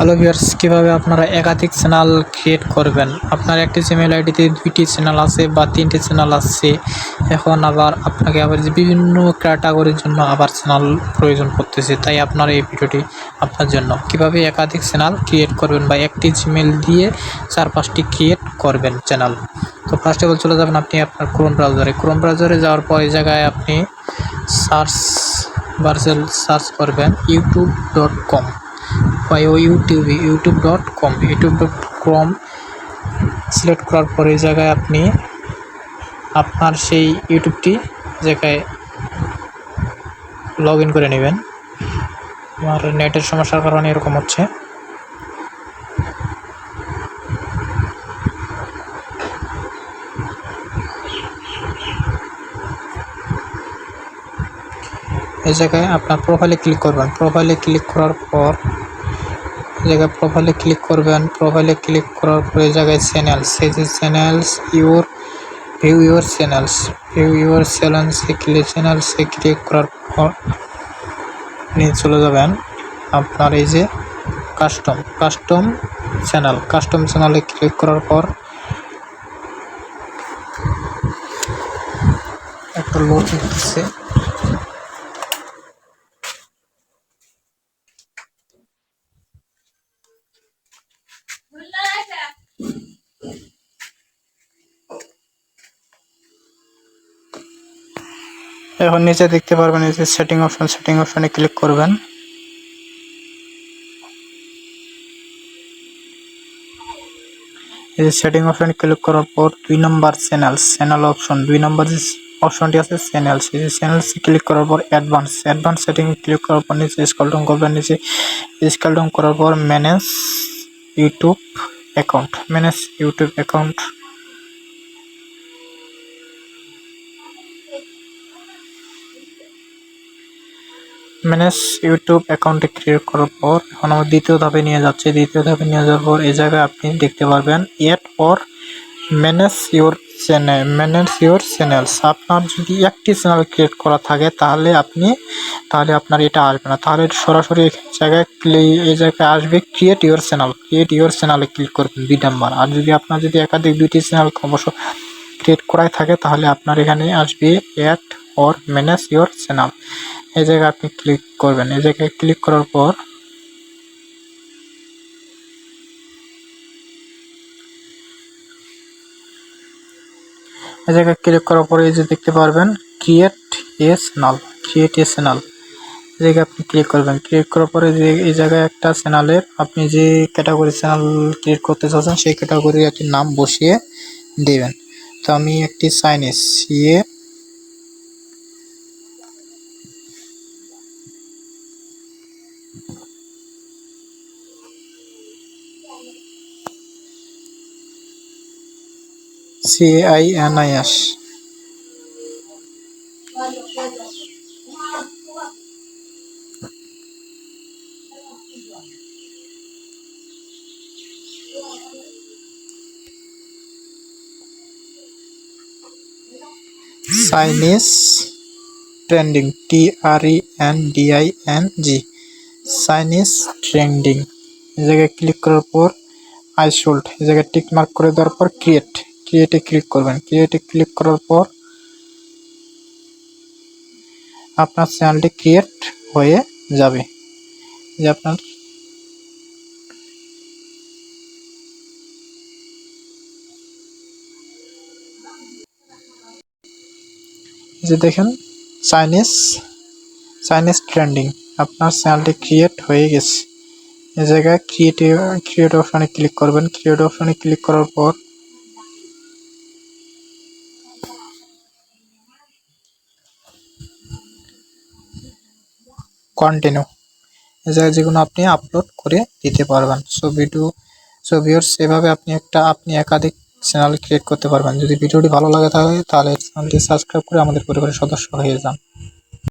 Hello viewers কীভাবে আপনারা একাধিক চ্যানেল ক্রিয়েট করবেন? আপনার একটি জিমেল আইডিতে দুইটি চ্যানেল আছে বা তিনটি চ্যানেল আছে। এখন আবার আপনাকে আবার বিভিন্ন ক্যাটাগরির জন্য আবার চ্যানেল প্রয়োজন পড়তেছে, তাই আপনার এই ভিডিওটি আপনার জন্য। কীভাবে একাধিক চ্যানেল ক্রিয়েট করবেন বা একটি জিমেল দিয়ে চার পাঁচটি ক্রিয়েট করবেন চ্যানেল তো ফার্স্ট অল চলে যাবেন আপনি আপনার ক্রোম ব্রাউজারে ক্রোম ব্রাউজারে যাওয়ার পর এই জায়গায় আপনি সার্চ বার্সেল সার্চ করবেন ইউটিউব ডট কম বা YouTube YouTube dot com YouTube dot com select করার পরে এই জায়গায় আপনি আপনার সেই ইউটিউবটি জায়গায় লগ ইন করে নেবেন। আমার নেটের সমস্যার কারণে এরকম হচ্ছে। এই জায়গায় আপনার প্রোফাইলে ক্লিক করবেন। প্রোফাইলে ক্লিক করার পর জায়গায় প্রোফাইলে ক্লিক করবেন। প্রোফাইলে ক্লিক করার পর জায়গায় চ্যানেলস এই যে channels your view your channels view your চ্যানেলসে click চ্যানেলসে ক্লিক করার পর নিয়ে চলে যাবেন আপনার এই যে কাস্টম কাস্টম চ্যানেল কাস্টম চ্যানেলে ক্লিক করার পর একটা লোড দিচ্ছে এখন নিচে দেখতে পারবেন, এই যে সেটিং অপশন সেটিং অপশনে ক্লিক করবেন। এই যে সেটিং অপশনে ক্লিক করার পর দুই নম্বর চ্যানেল চ্যানেল অপশন দুই নম্বর যে অপশনটি আছে চ্যানেলস এই যে চ্যানেলসে ক্লিক করার পর অ্যাডভান্স অ্যাডভান্স সেটিং ক্লিক করার পর নিচে স্ক্রল ডাউন করবেন, নিচে স্ক্রল ডাউন করার পর manage YouTube account manage YouTube account manage YouTube অ্যাকাউন্টে ক্রিয়েট করার পর এখন আমার দ্বিতীয় ধাপে নিয়ে যাচ্ছে। দ্বিতীয় ধাপে নিয়ে যাওয়ার পর এই জায়গায় আপনি দেখতে পারবেন add or manage your channel, manage your channels আপনার যদি একটি চ্যানেল ক্রিয়েট করা থাকে তাহলে আপনি, তাহলে আপনার এটা আসবে না। তাহলে সরাসরি জায়গায় এই জায়গায় আসবে create your channel create your চ্যানেলে ক্লিক করবেন দুই নাম্বার। আর যদি আপনার যদি একাধিক দুইটি চ্যানেল অবশ্য ক্রিয়েট করাই থাকে তাহলে আপনার এখানে আসবে add or manage your channel. এই জায়গায় আপনি ক্লিক করবেন। এই জায়গায় ক্লিক করার পর এই জায়গায় ক্লিক করার পরে এই যে দেখতে পারবেন create a channel create a channel এই জায়গায় আপনি ক্লিক করবেন। ক্লিক করার পরে যে, এই জায়গায় একটা চ্যানেলের আপনি যে ক্যাটাগরি চ্যানেল ক্রিয়েট করতে চাচ্ছেন, সেই ক্যাটাগরির একটি নাম বসিয়ে দেবেন। তো আমি একটি Chinese CA সিআইএনআইএস Chinese trending T R E N D I N G Chinese trending এই জায়গায় ক্লিক করার পর আই সোল্ড এই জায়গায় টিক মার্ক করে দেওয়ার পর ক্রিয়েট ক্রিয়েটে ক্লিক করবেন। ক্রিয়েটে ক্লিক করার পর আপনার চ্যানেলটি ক্রিয়েট হয়ে যাবে। যে আপনার যে দেখেন চাইনিজ চাইনিজ ট্রেন্ডিং আপনার চ্যানেলটি ক্রিয়েট হয়ে গেছে। এই জায়গায় ক্রিয়েট ক্রিয়েট অপশনে ক্লিক করবেন। ক্রিয়েট অপশনে ক্লিক করার পর কন্টিনিউ এই জায়গায় যেগুলো আপনি আপলোড করে দিতে পারবেন। সো ভিডিও সো ভিউয়ার্স এভাবে আপনি একটা, আপনি একাধিক চ্যানেল ক্রিয়েট করতে পারবেন। যদি ভিডিওটি ভালো লাগে তাহলে তাহলে চ্যানেলটি সাবস্ক্রাইব করে আমাদের পরিবারের সদস্য হয়ে যান।